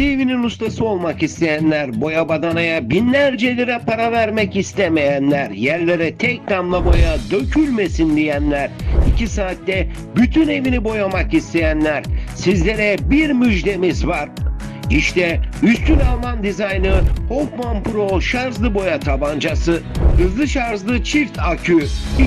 kendi evinin ustası olmak isteyenler, boya badanaya binlerce lira para vermek istemeyenler, yerlere tek damla boya dökülmesin diyenler, 2 saatte bütün evini boyamak isteyenler, sizlere bir müjdemiz var. İşte üstün Alman dizaynı Hoffman Pro şarjlı boya tabancası. Hızlı şarjlı çift akü.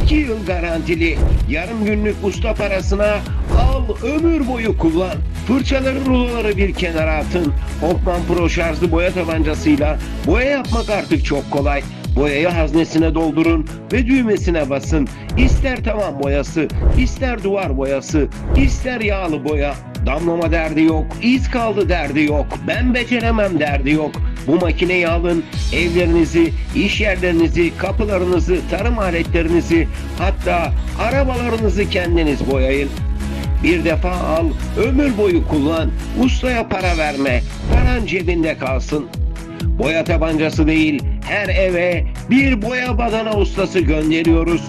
2 yıl garantili. Yarım günlük usta parasına al ömür boyu kullan. Fırçaları ruloları bir kenara atın. Hoffman Pro şarjlı boya tabancasıyla boya yapmak artık çok kolay. Boyayı haznesine doldurun ve düğmesine basın. İster tavan boyası, ister duvar boyası, ister yağlı boya. Damlama derdi yok, iz kaldı derdi yok, ben beceremem derdi yok. Bu makineyi alın, evlerinizi, iş yerlerinizi, kapılarınızı, tarım aletlerinizi, hatta arabalarınızı kendiniz boyayın. Bir defa al, ömür boyu kullan, ustaya para verme, paran cebinde kalsın. Boya tabancası değil, her eve bir boya badana ustası gönderiyoruz.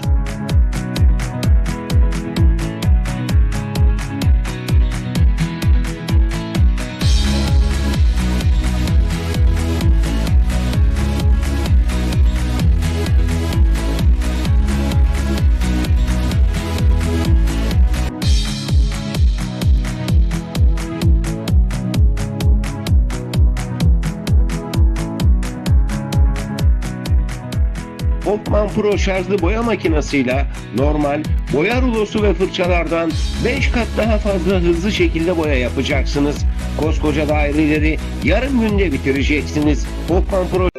Hoffman Pro şarjlı boya makinesiyle normal boya rulosu ve fırçalardan 5 kat daha fazla hızlı şekilde boya yapacaksınız. Koskoca daireleri yarım günde bitireceksiniz. Hoffman Pro